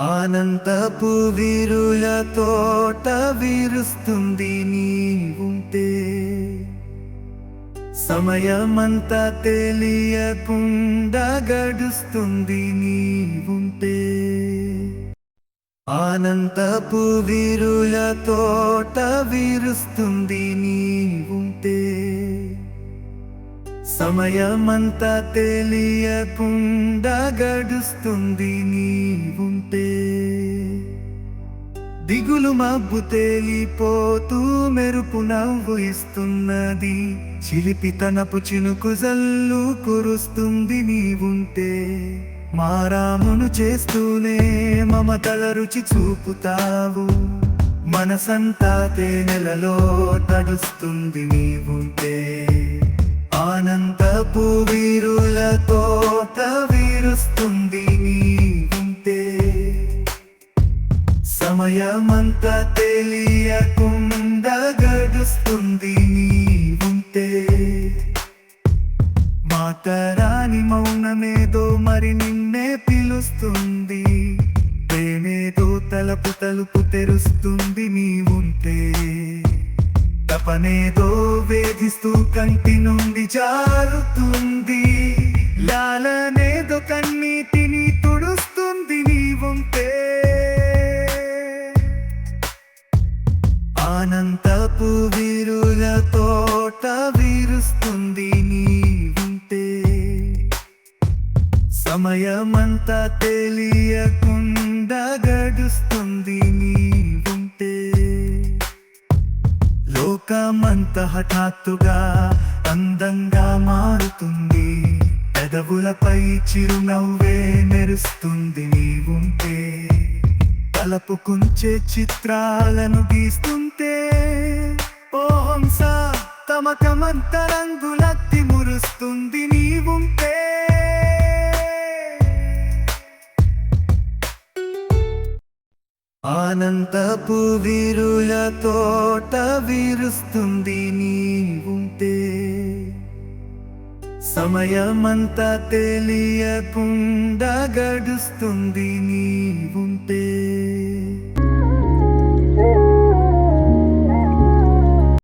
ఆనందపు విరుల తోట విరుస్తుంది నీ ఉంటే సమయమంతా తెలియకుండా గడుస్తుంది నీ ఉంటే ఆనందపు విరుల తోట విరుస్తుంది నీ ఉంటే సమయమంతా తెలియకుండా గడుస్తుంది నీ ఉంటే దిగులు మబ్బు తేలిపోతూ మెరుపు నవ్వు ఇస్తున్నది. చిలిపితనపు చినుకు జల్లు కురుస్తుంది నీవుంటే మారామును చేస్తూనే మమతల రుచి చూపుతావు. మనసంతా తేనెలలో తడుస్తుంది నీవుంటే ఆనంద వీరుల సమయమంతా తెలియకుండా గడుస్తుంది నీవుంటే. మాతరాని మౌనమేదో మరి నిన్నే పిలుస్తుంది. ప్రేమేదో తలుపు తలుపు తెరుస్తుంది నీవుంటే. తపనేదో వేధిస్తూ కంటి నుండి జారుతుంది. లాలనేదో కన్నీటి అనంతపు వీరుల తోట విరుస్తుంది నీవుంటే సమయమంతా తెలియకుండా గడుస్తుంది నీవుంటే లోకమంత హఠాత్తుగా అందంగా మారుతుంది. పెదవులపై చిరునవ్వే మెరుస్తుంది నీవుంటే తలపు కుంచే చిత్రాలను గీస్తుంది తమకమంత రంగులత్తి మురుస్తుంది నీవుంటే. ఆనందపు విరుల తోట విరుస్తుంది నీవుంటే. సమయమంతా తెలియకుండా గడుస్తుంది నీవుంటే.